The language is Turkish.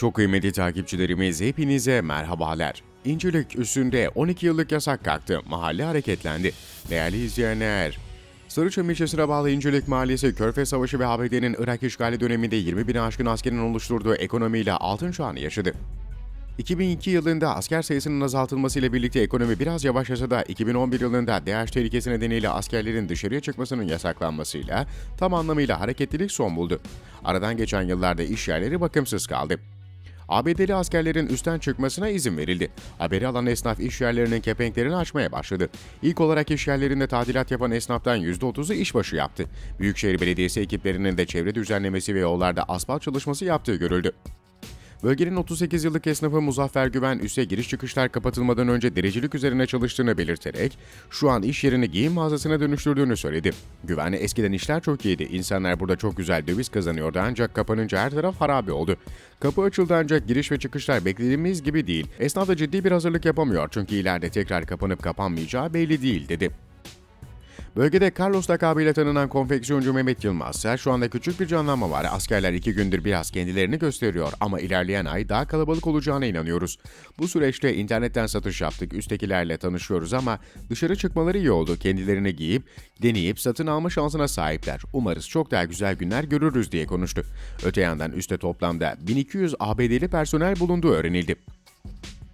Çok kıymetli takipçilerimiz hepinize merhabalar. İncilik üstünde 12 yıllık yasak kalktı. Mahalle hareketlendi. Değerli izleyenler, Sarıçam ilçesine bağlı İncilik Mahallesi, Körfez Savaşı ve ABD'nin Irak işgali döneminde 20 bin aşkın askerin oluşturduğu ekonomiyle altın çağını yaşadı. 2002 yılında asker sayısının azaltılmasıyla birlikte ekonomi biraz yavaşlasa da 2011 yılında DH tehlikesi nedeniyle askerlerin dışarıya çıkmasının yasaklanmasıyla tam anlamıyla hareketlilik son buldu. Aradan geçen yıllarda iş yerleri bakımsız kaldı. ABD'li askerlerin üstten çıkmasına izin verildi. Haberi alan esnaf iş yerlerinin kepenklerini açmaya başladı. İlk olarak iş yerlerinde tadilat yapan esnaftan %30'u işbaşı yaptı. Büyükşehir Belediyesi ekiplerinin de çevre düzenlemesi ve yollarda asfalt çalışması yaptığı görüldü. Bölgenin 38 yıllık esnafı Muzaffer Güven üste giriş çıkışlar kapatılmadan önce derecilik üzerine çalıştığını belirterek şu an iş yerini giyim mağazasına dönüştürdüğünü söyledi. Güven eskiden işler çok iyiydi. İnsanlar burada çok güzel döviz kazanıyordu ancak kapanınca her taraf harabe oldu. Kapı açıldı ancak giriş ve çıkışlar beklediğimiz gibi değil. Esnaf da ciddi bir hazırlık yapamıyor çünkü ileride tekrar kapanıp kapanmayacağı belli değil dedi. Bölgede Carlos lakabıyla tanınan konfeksiyoncu Mehmet Yılmaz ise şu anda küçük bir canlanma var. Askerler iki gündür biraz kendilerini gösteriyor ama ilerleyen ay daha kalabalık olacağına inanıyoruz. Bu süreçte internetten satış yaptık, üsttekilerle tanışıyoruz ama dışarı çıkmaları iyi oldu. Kendilerini giyip, deneyip satın alma şansına sahipler. Umarız çok daha güzel günler görürüz diye konuştu. Öte yandan üste toplamda 1200 ABD'li personel bulunduğu öğrenildi.